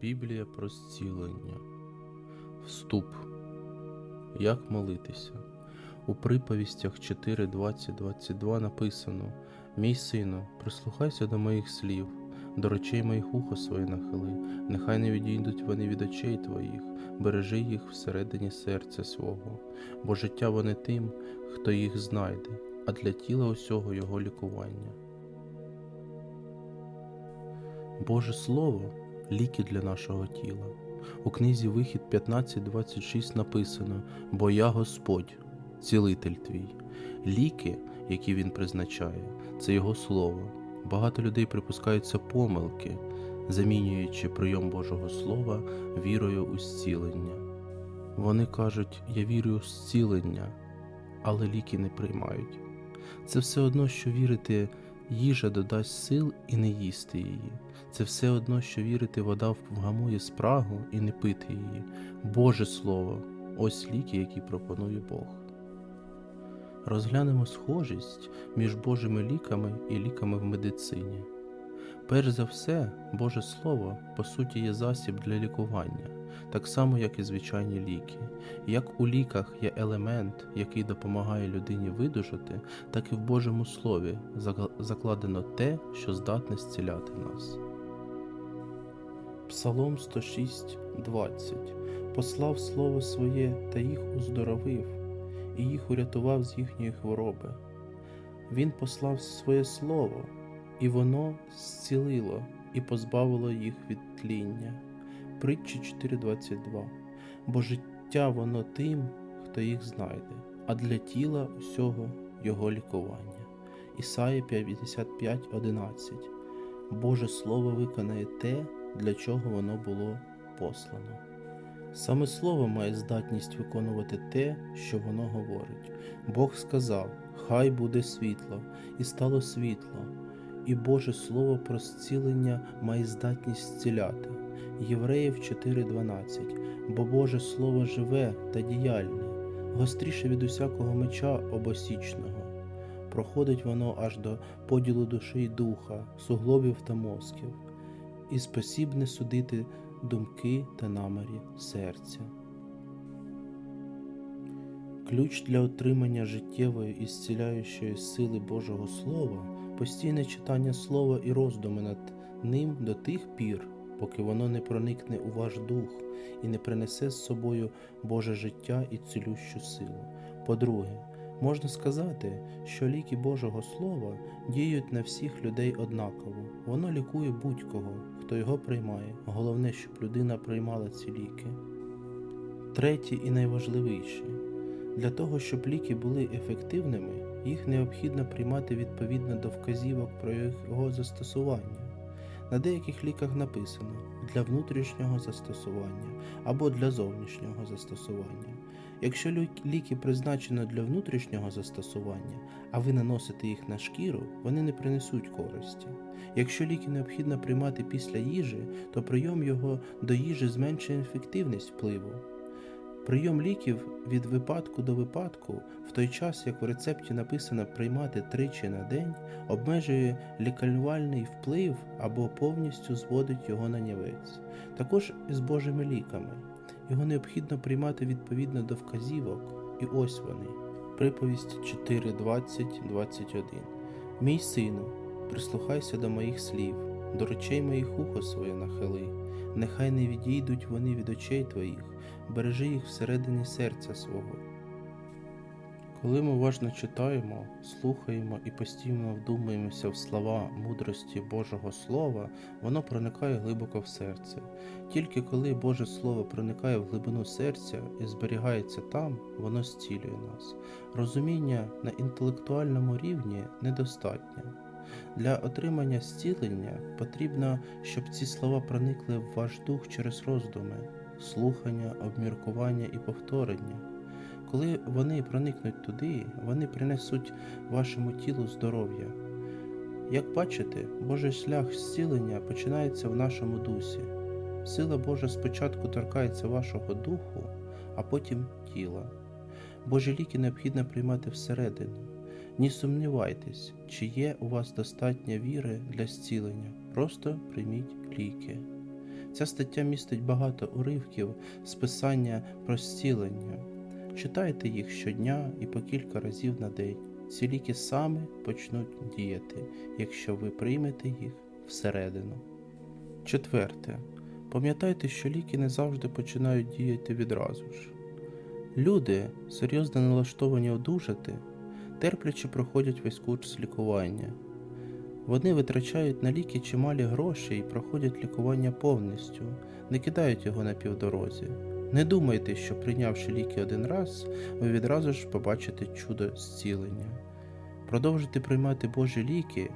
Біблія про зцілення. Вступ. Як молитися? У приповістях 4, 20, 22 написано: Мій сину, прислухайся до моїх слів, до речей моїх ухо своє нахили, нехай не відійдуть вони від очей твоїх, бережи їх всередині серця свого, бо життя вони тим, хто їх знайде, а для тіла усього його лікування. Боже Слово ліки для нашого тіла. У книзі Вихід 15.26 написано: Бо я Господь, цілитель твій. Ліки, які він призначає, це Його Слово. Багато людей припускаються помилки, замінюючи прийом Божого Слова вірою у зцілення. Вони кажуть, я вірю у зцілення, але ліки не приймають. Це все одно, що вірити їжа додасть сил і не їсти її. Це все одно, що вірити вода вгамує спрагу і не пити її. Боже Слово, ось ліки, які пропонує Бог. Розглянемо схожість між Божими ліками і ліками в медицині. Перш за все, Боже Слово, по суті, є засіб для лікування, так само, як і звичайні ліки. Як у ліках є елемент, який допомагає людині видужати, так і в Божому Слові закладено те, що здатне зціляти нас. Псалом 106, 20 Послав слово своє та їх уздоровив, і їх урятував з їхньої хвороби. Він послав своє слово, і воно зцілило і позбавило їх від тління. Притчі 4.22 Бо життя воно тим, хто їх знайде, а для тіла усього його лікування. Ісаї 55.11 Боже Слово виконає те, для чого воно було послано. Саме слово має здатність виконувати те, що воно говорить. Бог сказав: Хай буде світло, і стало світло, і Боже Слово про зцілення має здатність зціляти. Євреїв 4:12 Бо Боже Слово живе та діяльне, гостріше від усякого меча обосічного. Проходить воно аж до поділу душі й духа, суглобів та мозків, і спосібне судити думки та намірі серця. Ключ для отримання життєвої і зціляючої сили Божого Слова постійне читання слова і роздуми над ним до тих пір, поки воно не проникне у ваш дух і не принесе з собою Боже життя і цілющу силу. По-друге, можна сказати, що ліки Божого Слова діють на всіх людей однаково. Воно лікує будь-кого, хто його приймає. Головне, щоб людина приймала ці ліки. Третє і найважливіше. Для того, щоб ліки були ефективними, їх необхідно приймати відповідно до вказівок про його застосування. На деяких ліках написано для внутрішнього застосування або для зовнішнього застосування. Якщо ліки призначено для внутрішнього застосування, а ви наносите їх на шкіру, вони не принесуть користі. Якщо ліки необхідно приймати після їжі, то прийом його до їжі зменшує ефективність впливу. Прийом ліків від випадку до випадку, в той час як в рецепті написано приймати тричі на день, обмежує лікарювальний вплив або повністю зводить його на нівець. Також і з Божими ліками. Його необхідно приймати відповідно до вказівок, і ось вони. Приповість 4, 20, 21. Мій сину, прислухайся до моїх слів, до речей моїх ухо своє нахили, нехай не відійдуть вони від очей твоїх, бережи їх всередині серця свого. Коли ми уважно читаємо, слухаємо і постійно вдумуємося в слова мудрості Божого Слова, воно проникає глибоко в серце. Тільки коли Боже Слово проникає в глибину серця і зберігається там, воно зцілює нас. Розуміння на інтелектуальному рівні недостатньо. Для отримання зцілення потрібно, щоб ці слова проникли в ваш дух через роздуми, слухання, обміркування і повторення. Коли вони проникнуть туди, вони принесуть вашому тілу здоров'я. Як бачите, Божий шлях зцілення починається в нашому дусі. Сила Божа спочатку торкається вашого духу, а потім тіла. Божі ліки необхідно приймати всередину. Не сумнівайтесь, чи є у вас достатньо віри для зцілення. Просто прийміть ліки. Ця стаття містить багато уривків з писання про зцілення. Читайте їх щодня і по кілька разів на день. Ці ліки саме почнуть діяти, якщо ви приймете їх всередину. Четверте. Пам'ятайте, що ліки не завжди починають діяти відразу ж. Люди, серйозно налаштовані одужати, терпляче проходять весь курс лікування. Вони витрачають на ліки чималі гроші і проходять лікування повністю, не кидають його на півдорозі. Не думайте, що прийнявши ліки один раз, ви відразу ж побачите чудо зцілення. Продовжуйте приймати Божі ліки,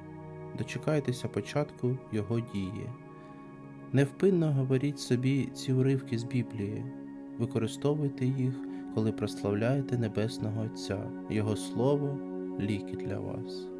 дочекайтеся початку його дії. Невпинно говоріть собі ці уривки з Біблії, використовуйте їх, коли прославляєте Небесного Отця, Його Слово ліки для вас.